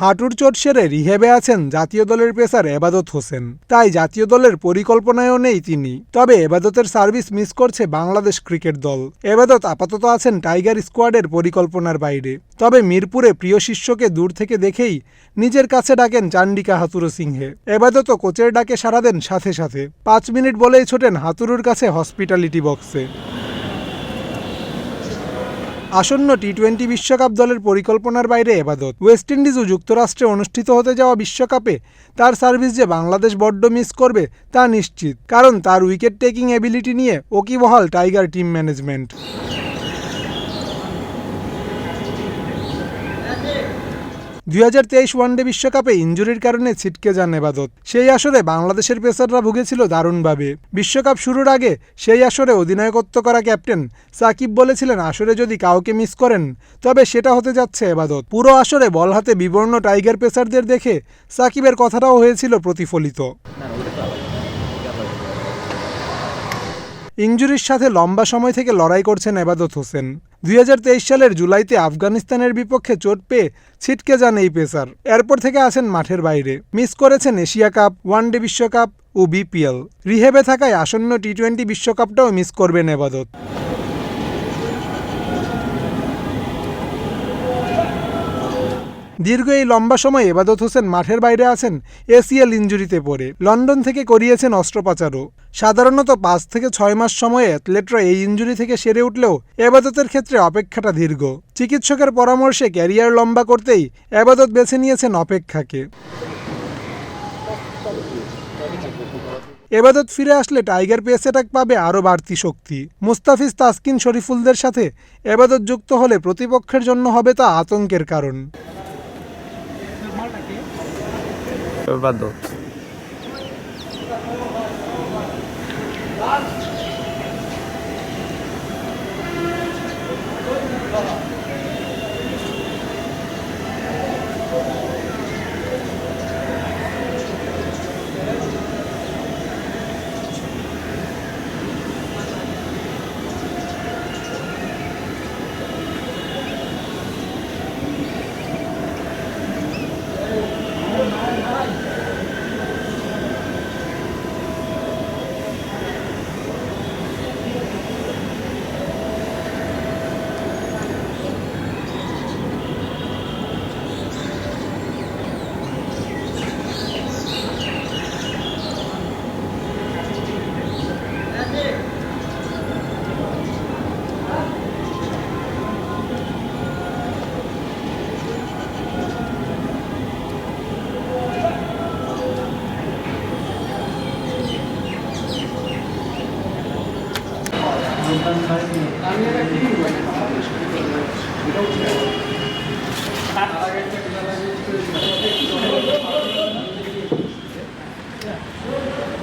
হাঁটুর চোট সেরে রিহেবে আছেন জাতীয় দলের পেসার এবাদত হোসেন। তাই জাতীয় দলের পরিকল্পনায়ও নেই তিনি। তবে এবাদতের সার্ভিস মিস করছে বাংলাদেশ ক্রিকেট দল। এবাদত আপাতত আছেন টাইগার স্কোয়াডের পরিকল্পনার বাইরে। তবে মিরপুরে প্রিয় শিষ্যকে দূর থেকে দেখেই নিজের কাছে ডাকেন চান্ডিকা হাতুরু সিংহে। এবাদত কোচের ডাকে সারা দেন সাথে সাথে। পাঁচ মিনিট বলেই ছোটেন হাতুরুর কাছে হসপিটালিটি বক্সে। আসন্ন টি টোয়েন্টি বিশ্বকাপ দলের পরিকল্পনার বাইরে এবাদত। ওয়েস্ট ইন্ডিজ ও যুক্তরাষ্ট্রে অনুষ্ঠিত হতে যাওয়া বিশ্বকাপে তার সার্ভিস যে বাংলাদেশ বড্ড মিস করবে তা নিশ্চিত, কারণ তার উইকেট টেকিং এবিলিটি নিয়ে ওকিবহাল টাইগার টিম ম্যানেজমেন্ট দুই হাজার তেইশ ওয়ানডে বিশ্বকাপে ইঞ্জুরির কারণে ছিটকে যান এবাদত। সেই আসরে বাংলাদেশের পেসাররা ভুগেছিল দারুণভাবে। বিশ্বকাপ শুরুর আগে সেই আসরে অধিনায়কত্ব করা ক্যাপ্টেন সাকিব বলেছিলেন, আসরে যদি কাউকে মিস করেন, তবে সেটা হতে যাচ্ছে এবাদত। পুরো আসরে বল হাতে বিবর্ণ টাইগার পেসারদের দেখে সাকিবের কথাটাও হয়েছিল প্রতিফলিত। ইঞ্জুরির সাথে লম্বা সময় থেকে লড়াই করছেন এবাদত হোসেন। দুই হাজার তেইশ সালের জুলাইতে আফগানিস্তানের বিপক্ষে চোট পেয়ে ছিটকে যান এই পেসার। এরপর থেকে আসেন মাঠের বাইরে। মিস করেছেন এশিয়া কাপ ওয়ানডে বিশ্বকাপ ও বিপিএল। রিহেবে থাকায় আসন্ন টি টোয়েন্টি বিশ্বকাপটাও মিস করবেন এবাদত। দীর্ঘ এই লম্বা সময় এবাদত হোসেন মাঠের বাইরে আছেন, এসিএল ইঞ্জুরিতে পড়ে। লন্ডন থেকে করিয়েছেন অস্ত্রোপচারও। সাধারণত পাঁচ থেকে ছয় মাস সময়ে অ্যাথলেটরা এই ইঞ্জুরি থেকে সেরে উঠলেও এবাদতের ক্ষেত্রে অপেক্ষাটা দীর্ঘ। চিকিৎসকের পরামর্শে ক্যারিয়ার লম্বা করতেই এবাদত বেছে নিয়েছেন অপেক্ষাকে। এবাদত ফিরে আসলে টাইগার পেস অ্যাটাক পাবে আরও বাড়তি শক্তি। মুস্তাফিজ তাসকিন শরীফুলদের সাথে এবাদত যুক্ত হলে প্রতিপক্ষের জন্য হবে তা আতঙ্কের কারণ। Salvador. আমি একটা কিনি